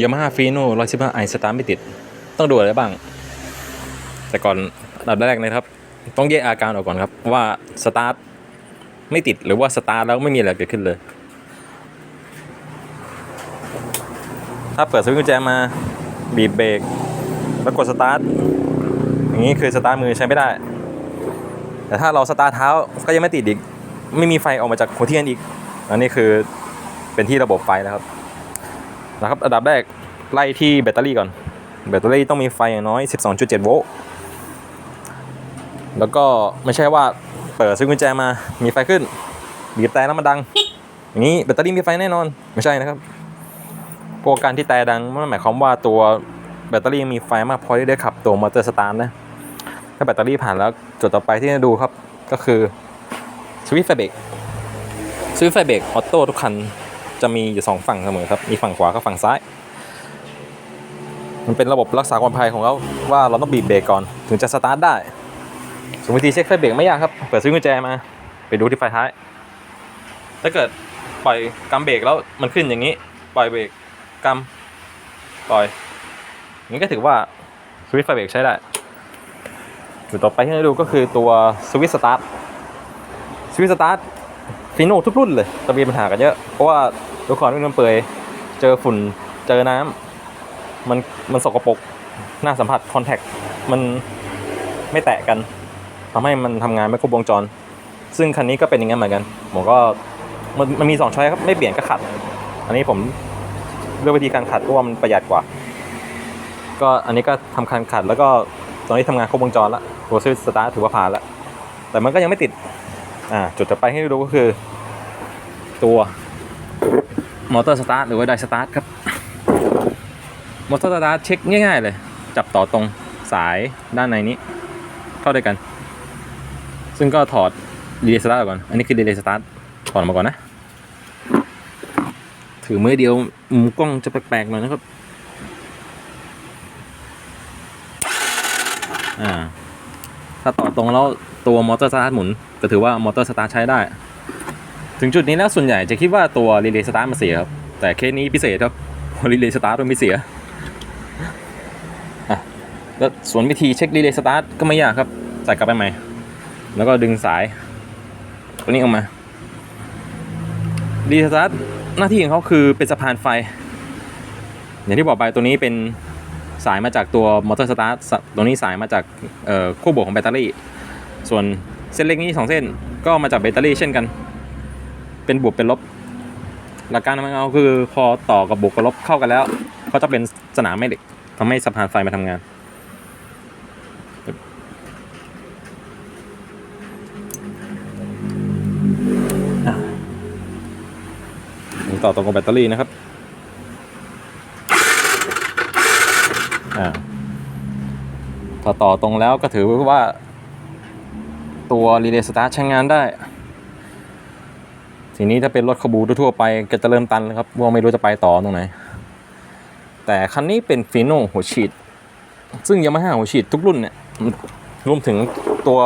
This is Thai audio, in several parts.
ยามาฮ่าฟีโน่ร้อยสิบห้าไอสตาร์ทไม่ติด ต้องดูอะไรบ้าง แต่ก่อนอันดับแรกนะครับ ต้องแยกอาการออกก่อนครับ ว่าสตาร์ทไม่ติดหรือว่าสตาร์ทแล้วไม่มีอะไรเกิดขึ้นเลย ถ้าเปิดสวิตช์กุญแจมาบีบเบรกแล้วกดสตาร์ทอย่างนี้คือสตาร์ทมือใช้ไม่ได้ แต่ถ้าเราสตาร์ทเท้าก็ยังไม่ติดอีก ไม่มีไฟออกมาจากหัวเทียนอีก อันนี้คือเป็นที่ระบบไฟแล้วครับ นะครับอันดับแรกไล่ที่แบตเตอรี่ก่อน แบตเตอรี่ต้องมีไฟอย่างน้อย 12.7 โวลต์แล้วก็ไม่ใช่ว่าเปิดซื้อกุญแจมามีไฟขึ้นบีบแต่แล้วมันดังอย่างนี้แบตเตอรี่มีไฟแน่นอนไม่ใช่นะครับพวกการที่แต่ดังมันหมายความว่าตัวแบตเตอรี่มีไฟมากพอที่ได้ขับตัวมอเตอร์สตาร์ทนะถ้าแบตเตอรี่ผ่านแล้วจุดต่อไปที่จะดูครับก็คือสวิตช์ไฟเบรกสวิตช์ไฟเบรกออโต้ทุกคัน จะมีอยู่สองฝั่งเสมอครับ มีฝั่งขวากับฝั่งซ้าย มันเป็นระบบรักษาความปลอดภัยของเราว่าเราต้องบีบเบรกก่อนถึงจะสตาร์ทได้ส่วนวิธีเช็คไฟเบรกไม่ยากครับ เปิดซื้อกุญแจมา ไปดูที่ไฟท้าย ถ้าเกิดปล่อยกำเบรกแล้วมันขึ้นอย่างนี้ ปล่อยเบรกกำปล่อยอย่างนี้ก็ถือว่าสวิตช์ไฟเบรกใช้ได้จุดต่อไปที่เราดูก็คือตัวสวิตช์สตาร์ทสวิตช์สตาร์ท ฟีโน่ทุกรุ่นเลยจะมีปัญหากันเยอะ เพราะว่าตัวคอนมันเปื่อยเจอฝุ่นเจอน้ำมันมันสกปรกหน้าสัมผัสคอนแทคมันไม่แตะกันทำให้มันทำงานไม่ครบวงจร ซึ่งคันนี้ก็เป็นอย่างนั้นเหมือนกัน ผมก็มันมันมีสองช้อยครับไม่เปลี่ยนก็ขัด อันนี้ผมเลือกวิธีการขัดเพราะว่ามันประหยัดกว่า ก็อันนี้ก็ทำคันขัดแล้วก็ตอนนี้ทำงานครบวงจรแล้วตัวสวิตช์สตาร์ถือว่าผ่านแล้วแต่มันก็ยังไม่ติด อ่าจุดต่อไปให้ดูก็คือ ตัวมอเตอร์สตาร์ทหรือว่าไดสตาร์ทครับมอเตอร์สตาร์ทเช็คง่ายๆเลย จับต่อตรงสายด้านในนี้ เข้าด้วยกัน ซึ่งก็ถอดรีเลย์สตาร์ทก่อน อันนี้คือรีเลย์สตาร์ทถอดมาก่อนนะ ถือมือเดียวมุมกล้องจะแปลกๆหน่อยนะครับอ่าถ้าต่อตรงแล้ว ตัวมอเตอร์สตาร์ทหมุนก็ถือว่ามอเตอร์สตาร์ทใช้ได้ ถึงจุดนี้แล้วส่วนใหญ่จะคิดว่าตัวรีเลย์สตาร์ทมันเสียครับ แต่เคสนี้พิเศษครับรีเลย์สตาร์ทมันไม่เสียอะแล้วส่วนวิธีเช็ครีเลย์สตาร์ทก็ไม่ยากครับใส่กลับไปใหม่ แล้วก็ดึงสาย ตัวนี้ออกมารีเลย์สตาร์ทหน้าที่ของเขาคือเป็นสะพานไฟ อย่างที่บอกไปตัวนี้เป็นสายมาจากตัวมอเตอร์สตาร์ทตัวนี้สายมาจากเอ่อขั้วบวกของแบตเตอรี่ ส่วนเส้นเล็กนี้สองเส้นก็มาจากแบตเตอรี่เช่นกัน เป็นบวกเป็นลบ หลักการมันเอาคือพอต่อกับบวกกับลบเข้ากันแล้ว ก็จะเป็นสนามแม่เหล็กทำให้สะพานไฟมาทำงาน ต่อตรงกับแบตเตอรี่นะครับอ่าพอต่อตรงแล้วก็ถือว่า ตัวรีเลย์สตาร์ทใช้งานได้ทีนี้ถ้าเป็นรถขบูทั่วไปก็จะเริ่มตันแล้วครับว่าไม่รู้จะไปต่อตรงไหน แต่คันนี้เป็นฟีโน่หัวฉีด ซึ่งยามาฮ่าหัวฉีดทุกรุ่นเนี่ยรวมถึงตัว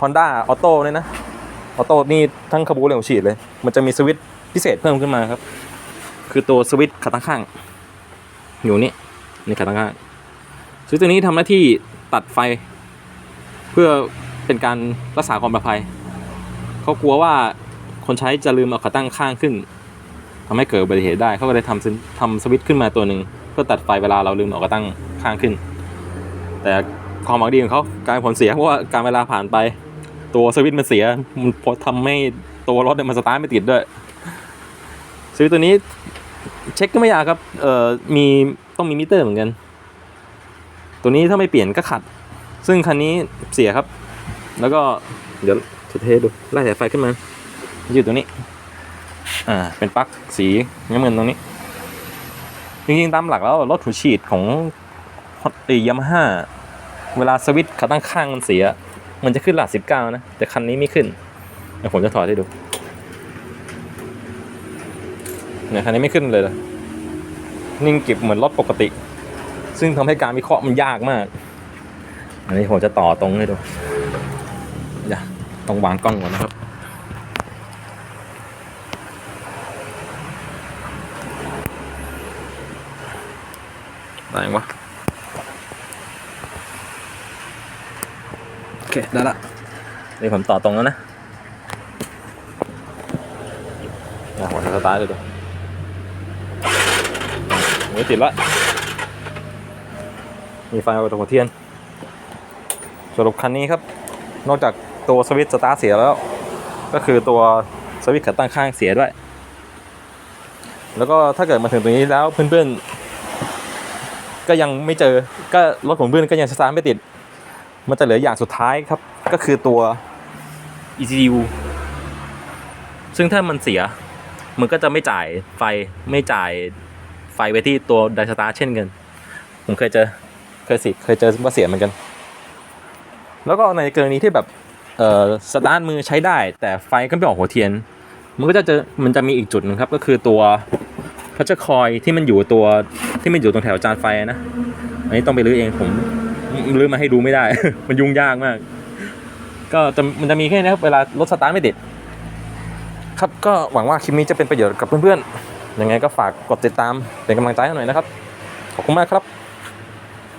Honda Auto เนี่ยนะออโต้นี่ทั้งขบูเลยหัวฉีดเลย มันจะมีสวิตช์พิเศษเพิ่มขึ้นมาครับ คือตัวสวิตช์ขาตั้งข้าง อยู่นี่ในี่ขาตั้งข้างสวิตช์ตัวนี้ทำหน้าที่ตัดไฟ เพื่อ เป็นการรักษาความปลอดภัย เขากลัวว่าคนใช้จะลืมเอาขาตั้งข้างขึ้นทำให้เกิดอุบัติเหตุได้ เขาก็เลยทำซิทำสวิตช์ขึ้นมาตัวหนึ่งเพื่อตัดไฟเวลาเราลืมเอาขาตั้งข้างขึ้น แต่ความหวังดีของเขากลายเป็นผลเสียเพราะว่าการเวลาผ่านไป ตัวสวิตช์มันเสียมันทำให้ตัวรถเนี่ยมันสตาร์ทไม่ติดด้วยสวิตช์ตัวนี้เช็คก็ไม่ยากครับ เอ่อ มีต้องมีมิเตอร์เหมือนกัน ตัวนี้ถ้าไม่เปลี่ยนก็ขัด ซึ่งคันนี้เสียครับ แล้วก็เดี๋ยวจะเทดูไล่สายไฟขึ้นมาอยู่ตรงนี้ อ่า เป็นปลั๊กสีน้ำเงินตรงนี้ จริงๆ ตามหลักแล้วรถหัวฉีดของฮอตตียามาฮ่าเวลาสวิตช์ขาตั้งข้างมันเสีย มันจะขึ้นหลักสิบเก้านะ แต่คันนี้ไม่ขึ้น เดี๋ยวผมจะถอดให้ดู เนี่ยคันนี้ไม่ขึ้นเลยเลยนิ่งเก็บเหมือนรถปกติ ซึ่งทำให้การวิเคราะห์มันยากมาก อันนี้ผมจะต่อตรงให้ดูอย่า ต้องวางกล้องก่อนนะครับ ได้ยังวะ โอเค ได้ละนี่ผมต่อตรงแล้วนะอะผมจะสตาร์ทเลยดูโอ้ยติดละมีไฟเอาตะหัวเทียนสรุปคันนี้ครับ นอกจาก ตัวสวิตช์สตาร์เสียแล้ว ก็คือตัวสวิตช์ขาตั้งข้างเสียด้วย แล้วก็ถ้าเกิดมาถึงตรงนี้แล้วเพื่อนๆ ก็ยังไม่เจอ ก็รถของเพื่อนก็ยังสตาร์ไม่ติด มันจะเหลืออย่างสุดท้ายครับ ก็คือตัว ECU ซึ่งถ้ามันเสีย มันก็จะไม่จ่ายไฟไม่จ่ายไฟไปที่ตัวไดสตาร์เช่นกัน ผมเคยเจอ เคยสิ เคยเจอว่าเสียเหมือนกัน แล้วก็ในกรณีที่แบบ เอ่อสตาร์ทมือใช้ได้ แต่ไฟก็ไม่ออกหัวเทียน มันก็จะเจอมันจะมีอีกจุดหนึงครับ ก็คือตัวพัชคอยที่มันอยู่ตัวที่มันอยู่ตรงแถวจานไฟนะ อันนี้ต้องไปรื้อเองผมรื้อมาให้ดูไม่ได้ มันยุ่งยากมาก ก็จะมันจะมีแค่นี้ครับเวลารถสตาร์ทไม่ติดครับก็หวังว่าคลิปนี้จะเป็นประโยชน์กับเพื่อนๆยังไงก็ฝากกดติดตามเป็นกำลังใจให้หน่อยนะครับ ขอบคุณมากครับ